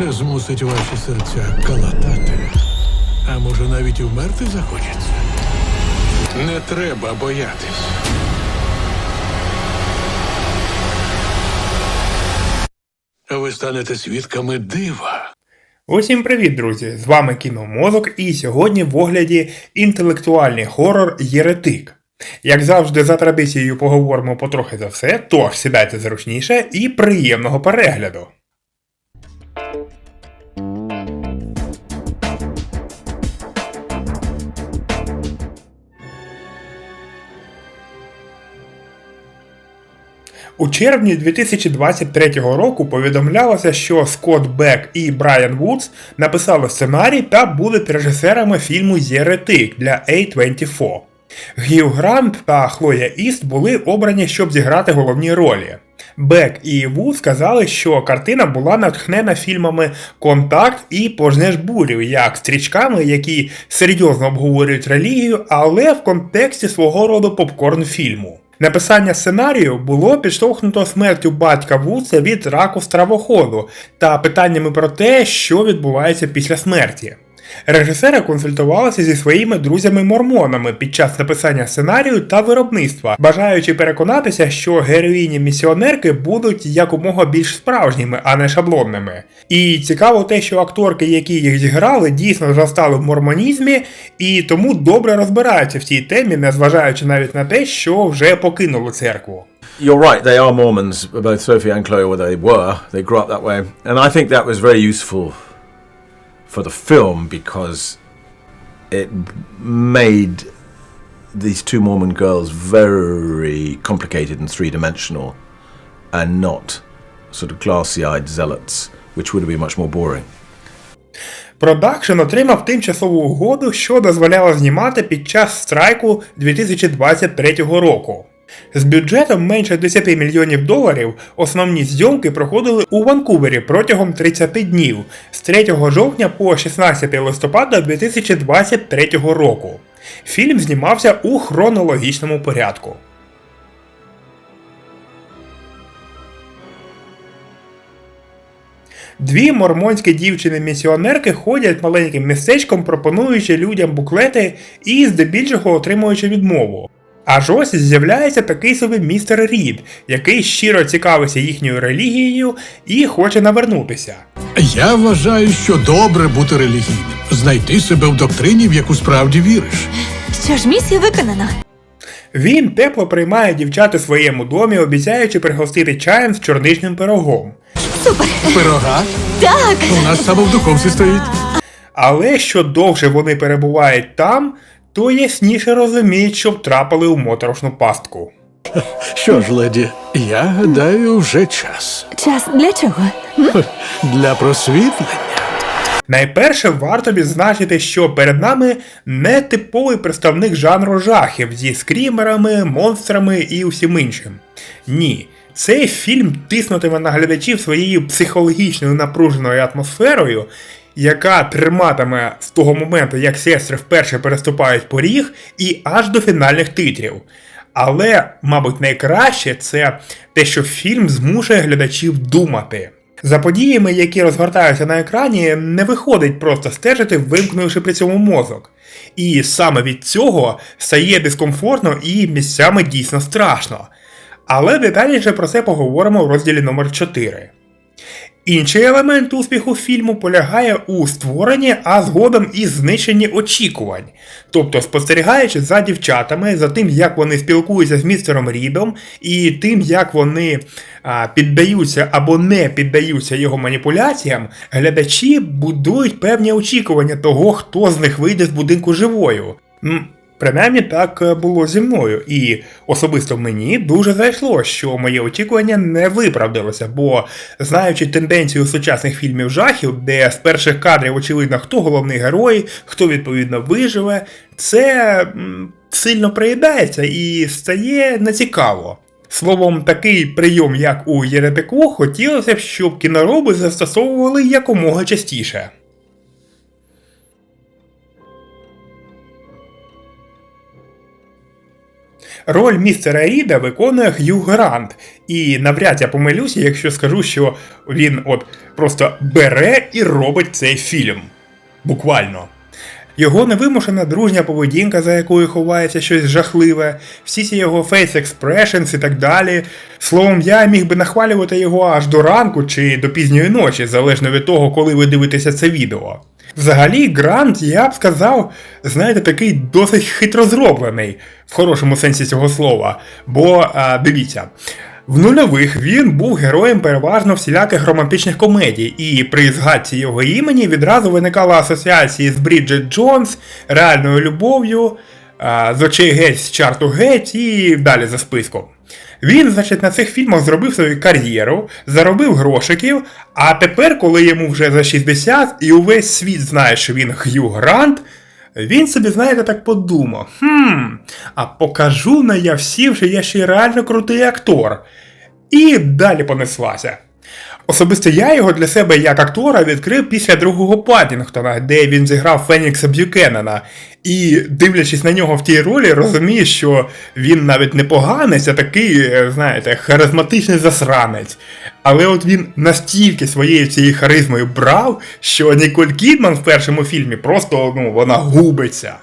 Це змусить ваші серця калатати. А може навіть і вмерти захочеться? Не треба боятись. Ви станете свідками дива. Усім привіт, друзі! З вами Кіномозок, і сьогодні в огляді інтелектуальний хорор Єретик. Як завжди, за традицією поговоримо потрохи за все, тож сідайте зручніше і приємного перегляду. У червні 2023 року повідомлялося, що Скотт Бек і Брайан Вудс написали сценарій та будуть режисерами фільму Єретик для A24. Гів Грант та Хлоя Іст були обрані, щоб зіграти головні ролі. Бек і Ву сказали, що картина була натхнена фільмами Контакт і Пожнеш бурю, як стрічками, які серйозно обговорюють релігію, але в контексті свого роду попкорн фільму. Написання сценарію було підштовхнуто смертю батька Вудса від раку стравоходу та питаннями про те, що відбувається після смерті. Режисери консультувалися зі своїми друзями-мормонами під час написання сценарію та виробництва, бажаючи переконатися, що героїні місіонерки будуть якомога більш справжніми, а не шаблонними. І цікаво те, що акторки, які їх зіграли, дійсно зростали в мормонізмі і тому добре розбираються в цій темі, незважаючи навіть на те, що вже покинули церкву. You're right, they are Mormons, both Sophie and Chloe, or they were. They grew up that way. And I think that was very useful for the film because it made these two Mormon girls very complicated and three dimensional and not sort of glassy eyed zealots, which would have been much more boring. Продакшн отримав тимчасову угоду, що дозволяло знімати під час страйку 2023 року. З бюджетом менше 10 мільйонів доларів основні зйомки проходили у Ванкувері протягом 30 днів з 3 жовтня по 16 листопада 2023 року. Фільм знімався у хронологічному порядку. Дві мормонські дівчини-місіонерки ходять маленьким містечком, пропонуючи людям буклети і здебільшого отримуючи відмову. Аж ось з'являється такий собі містер Рід, який щиро цікавиться їхньою релігією і хоче навернутися. Я вважаю, що добре бути релігійним, знайти себе в доктрині, в яку справді віриш. Що ж, місія виконана. Він тепло приймає дівчат у своєму домі, обіцяючи пригостити чаєм з чорничним пирогом. Супер! Пирога Так! у нас саме в духовці стоїть. Але що довше вони перебувають там, то ясніше розуміють, що втрапили у моторошну пастку. Що ж, леді, я гадаю, вже час Час для чого? для просвітлення. Найперше варто відзначити, що перед нами не типовий представник жанру жахів зі скрімерами, монстрами і усім іншим. Ні, цей фільм тиснутиме на глядачів своєю психологічною напруженою атмосферою, яка триматиме з того моменту, як сестри вперше переступають поріг, і аж до фінальних титрів. Але, мабуть, найкраще це те, що фільм змушує глядачів думати. За подіями, які розгортаються на екрані, не виходить просто стежити, вимкнувши при цьому мозок. І саме від цього стає дискомфортно і місцями дійсно страшно. Але детальніше про це поговоримо в розділі номер 4. Інший елемент успіху фільму полягає у створенні, а згодом і знищенні очікувань. Тобто, спостерігаючи за дівчатами, за тим, як вони спілкуються з містером Рідом, і тим, як вони а, піддаються або не піддаються його маніпуляціям, глядачі будують певні очікування того, хто з них вийде з будинку живою. Принаймні так е, було зі мною, і особисто мені дуже зайшло, що моє очікування не виправдалося, бо знаючи тенденцію сучасних фільмів жахів, де з перших кадрів очевидно, хто головний герой, хто відповідно виживе, це сильно приїдається і стає нецікаво. Словом, такий прийом, як у Єретику, хотілося б, щоб кінороби застосовували якомога частіше. Роль містера Ріда виконує Х'ю Грант, і навряд я помилюся, якщо скажу, що він от просто бере і робить цей фільм. Буквально. Його невимушена дружня поведінка, за якою ховається щось жахливе, всі ці його face expressions і так далі. Словом, я міг би нахвалювати його аж до ранку чи до пізньої ночі, залежно від того, коли ви дивитеся це відео. Взагалі, Грант, я б сказав, знаєте, такий досить хитро зроблений, в хорошому сенсі цього слова. Бо а, дивіться. В нульових він був героєм переважно всіляких романтичних комедій, і при згадці його імені відразу виникала асоціації з Бріджит Джонс, реальною любов'ю, з очей геть з чарту геть і далі за списком. Він, значить, на цих фільмах зробив свою кар'єру, заробив грошиків, а тепер, коли йому вже за 60 і увесь світ знає, що він Х'ю Грант, він собі, знаєте, так подумав: хм, а покажу на я всім, що я ще й реально крутий актор. І далі понеслася. Особисто я його для себе як актора відкрив після другого Паддінгтона, де він зіграв Фенікса Б'юкеннена. І дивлячись на нього в тій ролі, розумію, що він навіть не поганець, а такий, е, знаєте, харизматичний засранець. Але от він настільки своєю цією харизмою брав, що Ніколь Кідман в першому фільмі просто ну, вона губиться.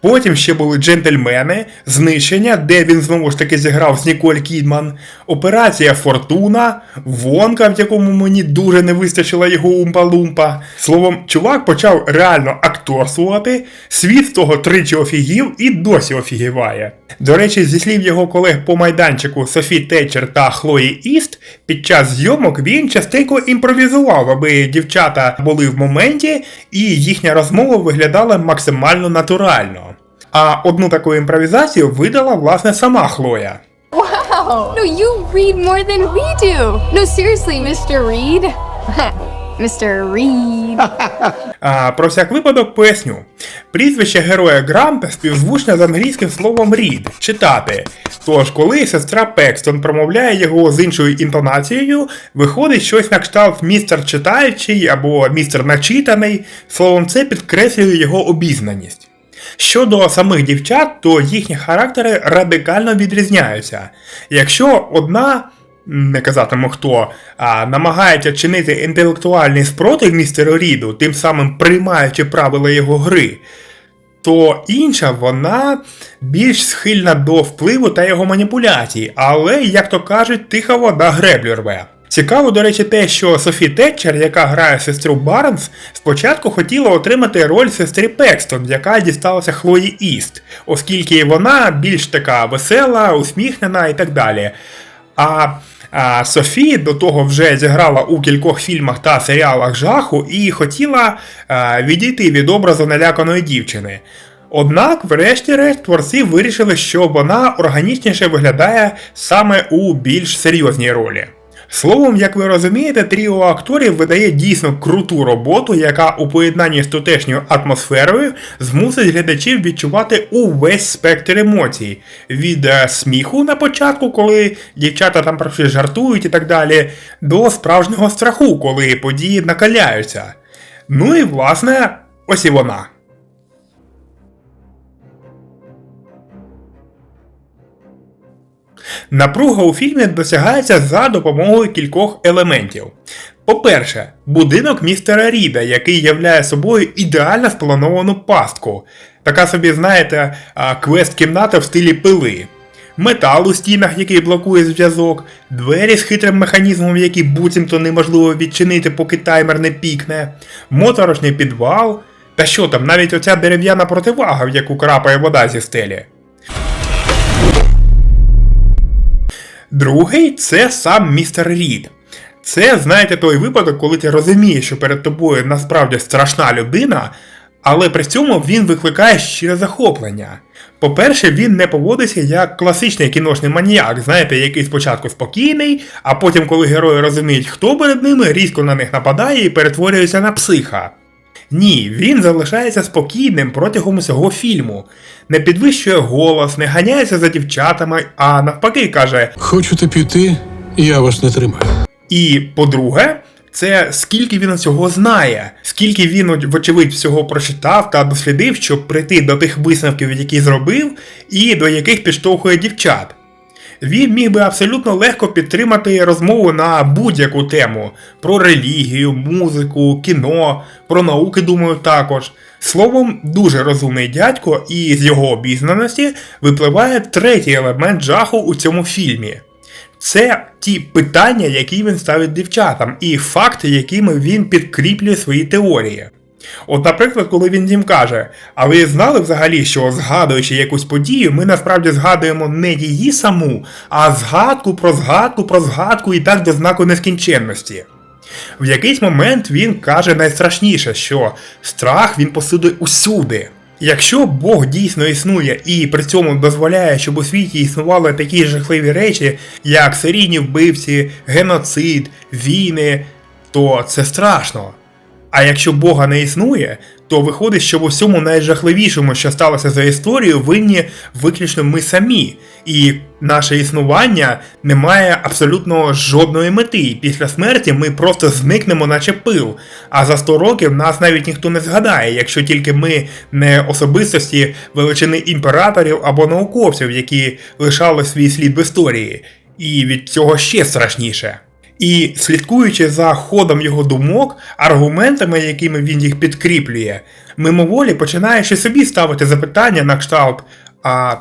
Потім ще були джентльмени, знищення, де він знову ж таки зіграв з Ніколь Кідман, Операція Фортуна, Вонка, в якому мені дуже не вистачило його умпа-лумпа. Словом, чувак почав реально акторствувати, світ того тричі офігів і досі офігіває. До речі, зі слів його колег по майданчику Софі Тетчер та Хлої Іст, під час зйомок він частенько імпровізував, аби дівчата були в моменті і їхня розмова виглядала максимально натурально. А одну таку імпровізацію видала власне сама Хлоя. Wow. No, you read more than we do. No, seriously, Mr. Reed. Mr. Reed. А, про всяк випадок поясню. Прізвище героя Гранта співзвучне з англійським словом «read» – читати. Тож, коли сестра Пекстон промовляє його з іншою інтонацією, виходить щось на кшталт містер читаючий або містер начитаний. Словом, це підкреслює його обізнаність. Щодо самих дівчат, то їхні характери радикально відрізняються. Якщо одна, не казатиму хто, а намагається чинити інтелектуальний спротив містеру Ріду, тим самим приймаючи правила його гри, то інша вона більш схильна до впливу та його маніпуляцій, але, як то кажуть, тиха вода греблю рве. Цікаво, до речі, те, що Софі Тетчер, яка грає сестру Барнс, спочатку хотіла отримати роль сестри Пекстон, яка дісталася Хлої Іст, оскільки вона більш така весела, усміхнена і так далі. А, а Софі до того вже зіграла у кількох фільмах та серіалах жаху і хотіла а, відійти від образу наляканої дівчини. Однак, врешті-решт, творці вирішили, що вона органічніше виглядає саме у більш серйозній ролі. Словом, як ви розумієте, тріо акторів видає дійсно круту роботу, яка у поєднанні з тутешньою атмосферою змусить глядачів відчувати увесь спектр емоцій. Від е, сміху на початку, коли дівчата там про щось жартують і так далі, до справжнього страху, коли події накаляються. Ну і власне, ось і вона. Напруга у фільмі досягається за допомогою кількох елементів. По-перше, будинок містера Ріда, який являє собою ідеально сплановану пастку. Така собі, знаєте, квест-кімната в стилі пили. Метал у стінах, який блокує зв'язок, двері з хитрим механізмом, які буцімто неможливо відчинити, поки таймер не пікне, моторошний підвал. Та що там, навіть оця дерев'яна противага, в яку крапає вода зі стелі. Другий це сам містер Рід. Це, знаєте, той випадок, коли ти розумієш, що перед тобою насправді страшна людина, але при цьому він викликає щире захоплення. По-перше, він не поводиться як класичний кіношний маніяк, знаєте, який спочатку спокійний, а потім, коли герої розуміють, хто перед ними, різко на них нападає і перетворюється на психа. Ні, він залишається спокійним протягом усього фільму, не підвищує голос, не ганяється за дівчатами, а навпаки каже: Хочете піти? Я вас не тримаю. І по-друге, Це скільки він усього знає, скільки він, вочевидь, всього прочитав та дослідив, щоб прийти до тих висновків, які зробив, і до яких підштовхує дівчат. Він міг би абсолютно легко підтримати розмову на будь-яку тему про релігію, музику, кіно, про науки, думаю, також. Словом, дуже розумний дядько, і з його обізнаності випливає третій елемент жаху у цьому фільмі. Це ті питання, які він ставить дівчатам, і факти, якими він підкріплює свої теорії. От, наприклад, коли він їм каже: А ви знали взагалі, що згадуючи якусь подію, ми насправді згадуємо не її саму, а згадку про згадку про згадку і так до знаку нескінченності. В якийсь момент він каже найстрашніше, що страх він посуде усюди. Якщо Бог дійсно існує і при цьому дозволяє, щоб у світі існували такі жахливі речі, як серійні вбивці, геноцид, війни, то це страшно. А якщо Бога не існує, то виходить, що в усьому найжахливішому, що сталося за історію, винні виключно ми самі, і наше існування не має абсолютно жодної мети. Після смерті ми просто зникнемо, наче пил. А за 100 років нас навіть ніхто не згадає, якщо тільки ми не особистості величини імператорів або науковців, які лишали свій слід в історії. І від цього ще страшніше. І слідкуючи за ходом його думок, аргументами, якими він їх підкріплює, мимоволі починаєш і собі ставити запитання на кшталт: а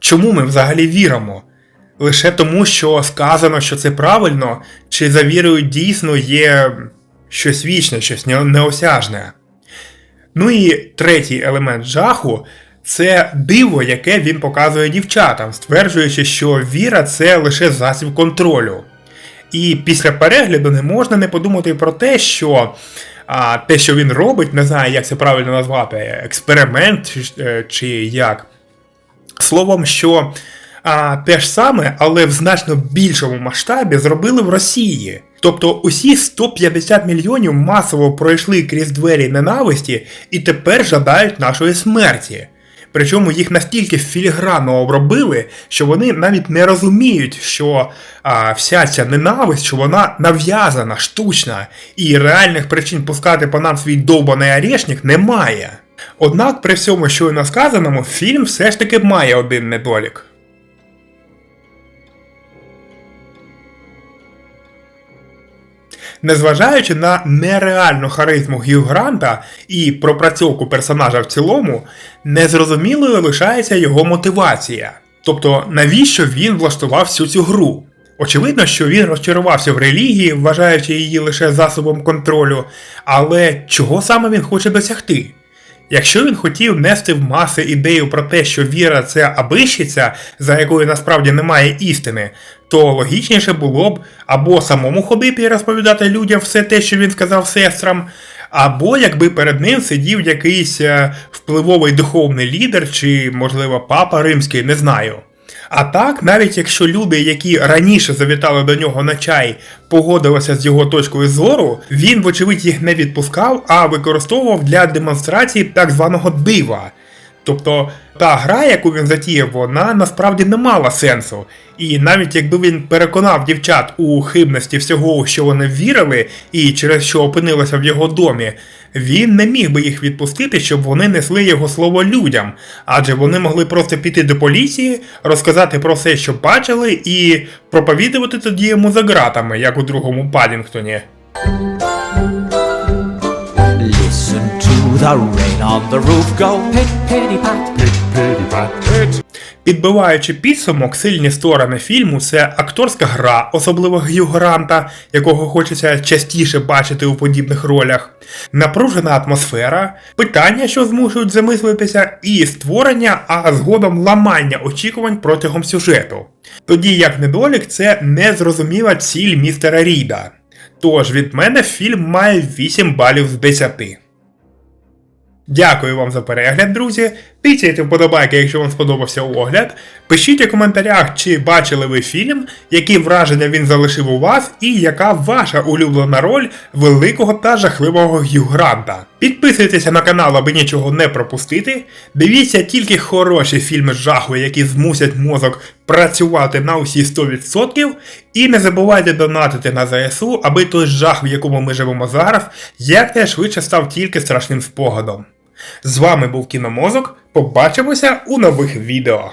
чому ми взагалі віримо? Лише тому, що сказано, що це правильно, чи за вірою дійсно є щось вічне, щось неосяжне. Ну і третій елемент жаху це диво, яке він показує дівчатам, стверджуючи, що віра це лише засіб контролю. І після перегляду не можна не подумати про те, що а, те, що він робить, не знаю, як це правильно назвати, експеримент чи, е, як. Словом, що а, те ж саме, але в значно більшому масштабі зробили в Росії. Тобто усі 150 мільйонів масово пройшли крізь двері ненависті і тепер жадають нашої смерті. Причому їх настільки філігранно обробили, що вони навіть не розуміють, що а, вся ця ненависть, що вона нав'язана, штучна, і реальних причин пускати по нам свій довбаний орешник немає. Однак, при всьому що і на сказаному, фільм все ж таки має один недолік. Незважаючи на нереальну харизму Гью Гранта і пропрацьовку персонажа в цілому, незрозумілою лишається його мотивація. Тобто, навіщо він влаштував всю цю гру? Очевидно, що він розчарувався в релігії, вважаючи її лише засобом контролю, але чого саме він хоче досягти? Якщо він хотів нести в маси ідею про те, що віра це абищиця, за якою насправді немає істини, то логічніше було б або самому ходити і розповідати людям все те, що він сказав сестрам, або якби перед ним сидів якийсь е, впливовий духовний лідер, чи, можливо, папа римський, не знаю. А так, навіть якщо люди, які раніше завітали до нього на чай, погодилися з його точкою зору, він, вочевидь, їх не відпускав, а використовував для демонстрації так званого дива. Тобто та гра, яку він затіяв, вона насправді не мала сенсу. І навіть якби він переконав дівчат у хибності всього, що вони вірили, і через що опинилися в його домі, він не міг би їх відпустити, щоб вони несли його слово людям, адже вони могли просто піти до поліції, розказати про все, що бачили, і проповідувати тоді йому за ґратами, як у другому Падінгтоні. Listen to the rain on the roof go pit pitty pat Підбиваючи підсумок, сильні сторони фільму це акторська гра, особливо Г'ю Гранта, якого хочеться частіше бачити у подібних ролях, напружена атмосфера, питання, що змушують замислитися, і створення, а згодом ламання очікувань протягом сюжету. Тоді як недолік це незрозуміла ціль містера Ріда. Тож від мене фільм має 8 балів з 10. Дякую вам за перегляд, друзі. Тицяйте вподобайки, якщо вам сподобався огляд. Пишіть у коментарях, чи бачили ви фільм, які враження він залишив у вас, і яка ваша улюблена роль великого та жахливого Гранта. Підписуйтеся на канал, аби нічого не пропустити. Дивіться тільки хороші фільми жаху, які змусять мозок працювати на усі 100%. І не забувайте донатити на ЗСУ, аби той жах, в якому ми живемо зараз, якнайшвидше став тільки страшним спогадом. З вами був Кіномозок. Побачимося у нових відео.